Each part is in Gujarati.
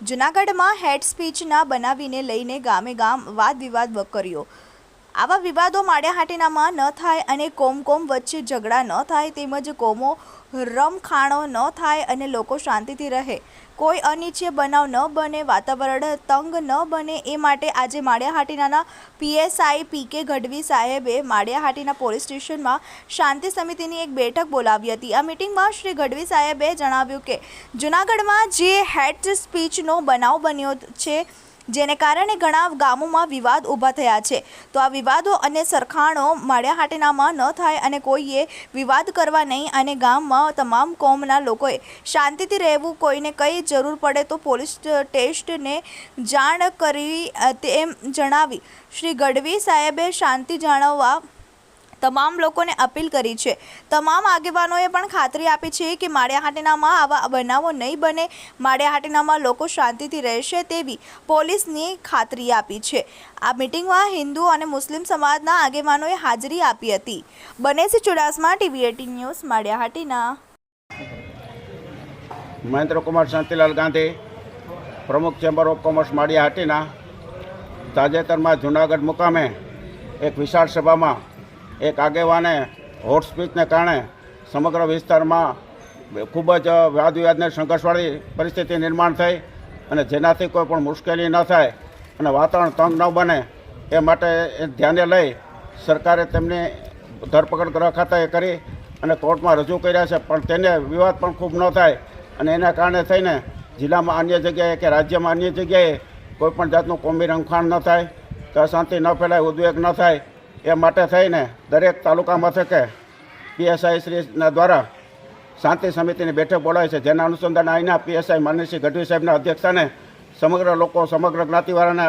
જૂનાગઢમાં હેડ સ્પીચના બનાવીને લઈને ગામે ગામ વાદ વિવાદ કર્યો. આવા વિવાદો માળિયાહાટીનામાં ન થાય અને કોમ કોમ વચ્ચે ઝઘડા ન થાય તેમજ કોમો રમખાણો ન થાય અને લોકો શાંતિથી રહે. કોઈ અનિચ્છનીય બનાવ ન બને, વાતાવરણ તંગ ન બને એ માટે આજે માળિયાહાટીનાના પીએસઆઈ પી કે ગઢવી સાહેબે માળિયાહાટીના પોલીસ સ્ટેશનમાં શાંતિ સમિતિની એક બેઠક બોલાવી હતી. આ મિટિંગમાં શ્રી ગઢવી સાહેબે જણાવ્યું કે જૂનાગઢમાં જે હેડ સ્પીચનો બનાવ બન્યો છે જેને કારણે ઘણા ગામોમાં વિવાદ ઊભા થયા છે. તો આ વિવાદો અને સરખાણો માળિયાહાટીનામાં ન થાય અને કોઈએ વિવાદ કરવા નહીં અને ગામમાં તમામ કોમના લોકોએ શાંતિથી રહેવું કોઈને કંઈ જરૂર પડે તો પોલીસ ટેસ્ટને જાણ કરવી તેમ જણાવી. શ્રી ગઢવી સાહેબે શાંતિ જાળવવા તમામ લોકોને અપીલ કરી છે. તમામ આગેવાનોએ પણ ખાતરી આપી છે કે માળિયાહાટીનામાં આવા બનાવો નહીં બને, માળિયાહાટીનામાં લોકો શાંતિથી રહેશે તેવી પોલીસની ખાતરી આપી છે. આ મિટિંગમાં હિન્દુ અને મુસ્લિમ સમાજના આગેવાનોએ હાજરી આપી હતી. બનેસી Chudasama, TV eighteen news, Malia Hatina. Mahendrakumar Shantilal Gandhi, પ્રમુખ chamber of commerce Malia Hatina તાજેતરમાં જૂનાગઢ મુકામે એક વિશાળ સભામાં એક આગેવાને હોટ સ્પીચને કારણે સમગ્ર વિસ્તારમાં ખૂબ જ વાદ વિવાદને સંઘર્ષવાળી પરિસ્થિતિ નિર્માણ થઈ અને જેનાથી કોઈ પણ મુશ્કેલી ન થાય અને વાતાવરણ તંગ ન બને એ માટે એ ધ્યાને લઈ સરકારે તેમની ધરપકડ કરવા ખાતાએ કરી અને કોર્ટમાં રજૂ કર્યા છે. પણ તેને વિવાદ પણ ખૂબ ન થાય અને એના કારણે થઈને જિલ્લામાં અન્ય જગ્યાએ કે રાજ્યમાં અન્ય જગ્યાએ કોઈપણ જાતનું કોમી રમખાણ ન થાય કે અશાંતિ ન ફેલાય, ઉદ્વેગ ન થાય એ માટે થઈને દરેક તાલુકા મથકે પીએસઆઈ શ્રીના દ્વારા શાંતિ સમિતિની બેઠક બોલાવી છે. જેના અનુસંધાને અહીંના પીએસઆઈ માનનીસિંહ ગઢવી સાહેબના અધ્યક્ષસ્થાને સમગ્ર લોકો, સમગ્ર જ્ઞાતિવાળાને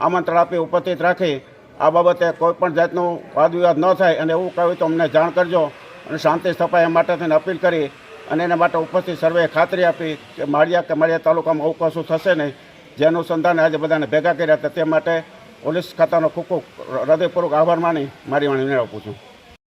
આમંત્રણ આપી ઉપસ્થિત રાખી આ બાબતે કોઈપણ જાતનું વાદવિવાદ ન થાય અને એવું કહ્યું તો અમને જાણ કરજો અને શાંતિ સ્થપાય એ માટે થઈને અપીલ કરી અને એના માટે ઉપસ્થિત સર્વે ખાતરી આપી કે માળિયા કે માળિયા તાલુકામાં આવું કશું થશે નહીં. જે અનુસંધાને આજે બધાને ભેગા કર્યા હતા તે માટે પોલીસ ખાતાનો ખૂબ ખૂબ હૃદયપૂર્વક આભાર માની મારી વાણી આપું છું.